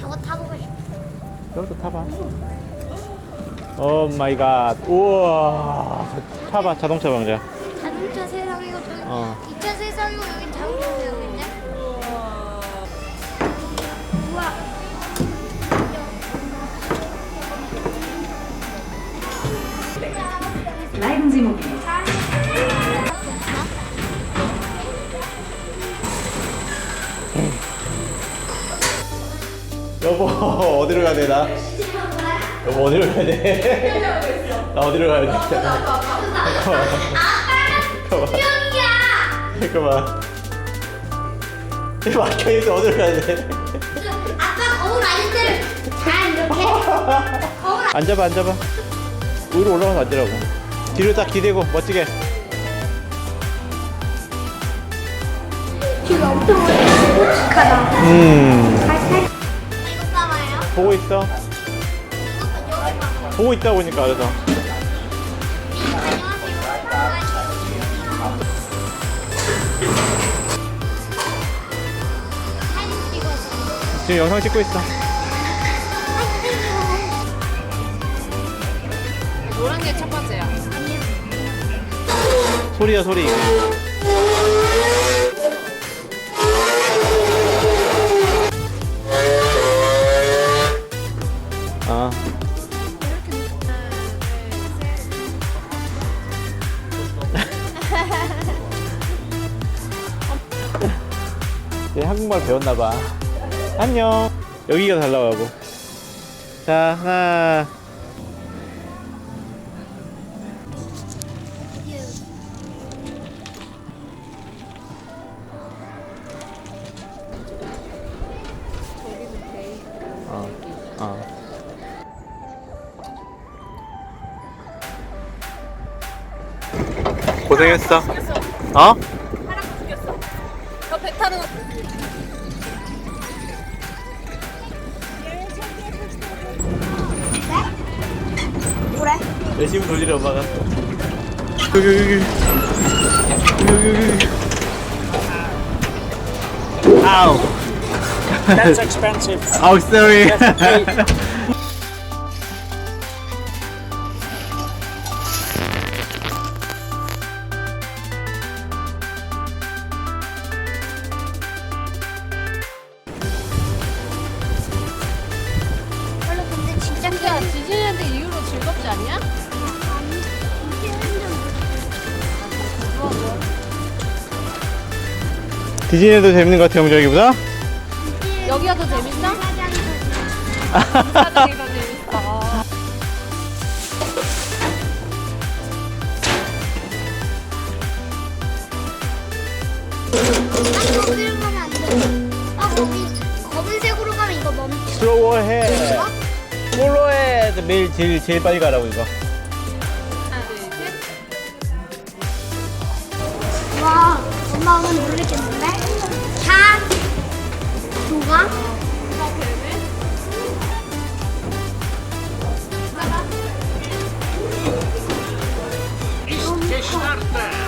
저거 타보고 싶어. 저것도 타봐. 오 마이 갓. 우와. 타봐, 자동차 방자. 자동차 세상이고 저기 어. 2차 세상이고 여기 자동차 세상인데? 우와. Sie mobil. 여보, 어디로 가야 돼, 나? 여보, 어디로 가야 돼? 나 어디로 가야 돼? 잠깐만. 이거 막혀있어, 어디로 가야 돼? 앉아봐, 앉아봐. 위로 올라가서 앉으라고. 뒤로 딱 기대고, 멋지게. 엄청 묵직하다. 음. 보고 있어. 보고 있다 보니까, 그래서. 지금 영상 찍고 있어. 노란 게 첫 번째야. 소리야, 소리. 아. 얘 한국말 배웠나봐. 안녕. 여기가 잘 나가고. 자, 하나. 고생했어. 어? 저배 타는 거. 그래? 열심히 돌리려 엄마가. 여기 여기 여기 여기 여기 여기. 아우. That's expensive. 아우 sorry. 야, 디즈니랜드 이후로 즐겁지 않냐? 디즈니도 재밌는 것 같아 영정이보다. 여기가 더 재밌어. 아, 거기로 가면 안 돼. 아, 거기 검은색으로 가면 이거 멈춰. 슬로우해. 매일 제일 제일 빨리 가라고 이거. 하나, 둘, 셋. 와, 엄마 오늘 모르겠는데? 자, 누가?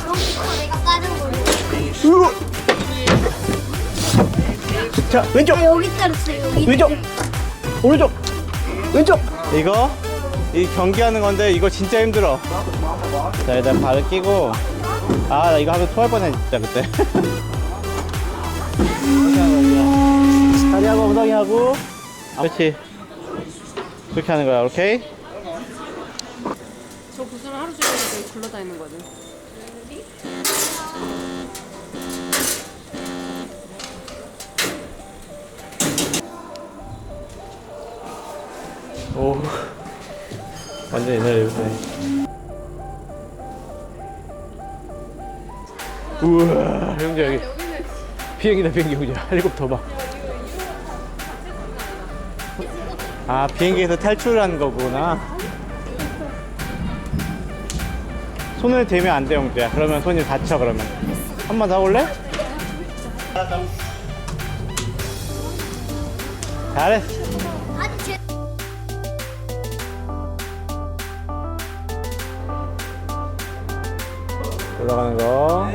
너무 내가 빠른 걸로. 자 왼쪽 아, 여기 따랐어요, 여기. 왼쪽 오른쪽 왼쪽. 이거 이 경기하는 건데 이거 진짜 힘들어. 자 일단 발을 끼고 아 나 이거 하면 토할 뻔해 진짜 그때. 다리하고 엉덩이하고 그렇지 그렇게 하는 거야 오케이 저 구슬은 하루 종일 굴러다니는 거든. 오. 완전 옛날 일부터네 우와 형제 여기. 비행기다 비행기. 형제 헬리콥터 봐아 비행기에서 탈출하는 거구나. 손을 대면 안 돼 형제야 그러면 손이 다쳐 그러면. 한 번 더 올래? 잘했어 올라가는 거.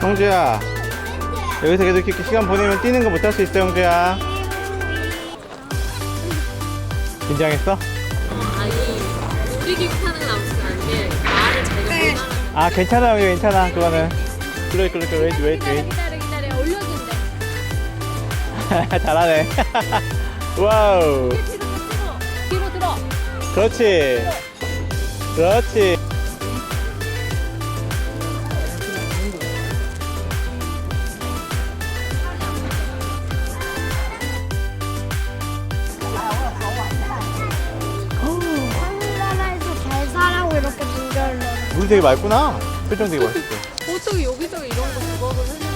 형주야, 여기서 계속 이렇게 시간 보내면 뛰는 거 못 할 수 있어 형주야 긴장했어? 아니 놀이기구 타는 건 아무튼 안게 말을 알아. 아 괜찮아 형이 괜찮아 그거는 그래 그래 그래 웨이트 웨이트 웨이트 기다려 기다려 올려준대. 잘하네 와우 뒤로 들어. 그렇지 그렇지 물이 되게 맑구나. 표정 되게 맛있어. 보통 여기서 이런 거 조각을 해.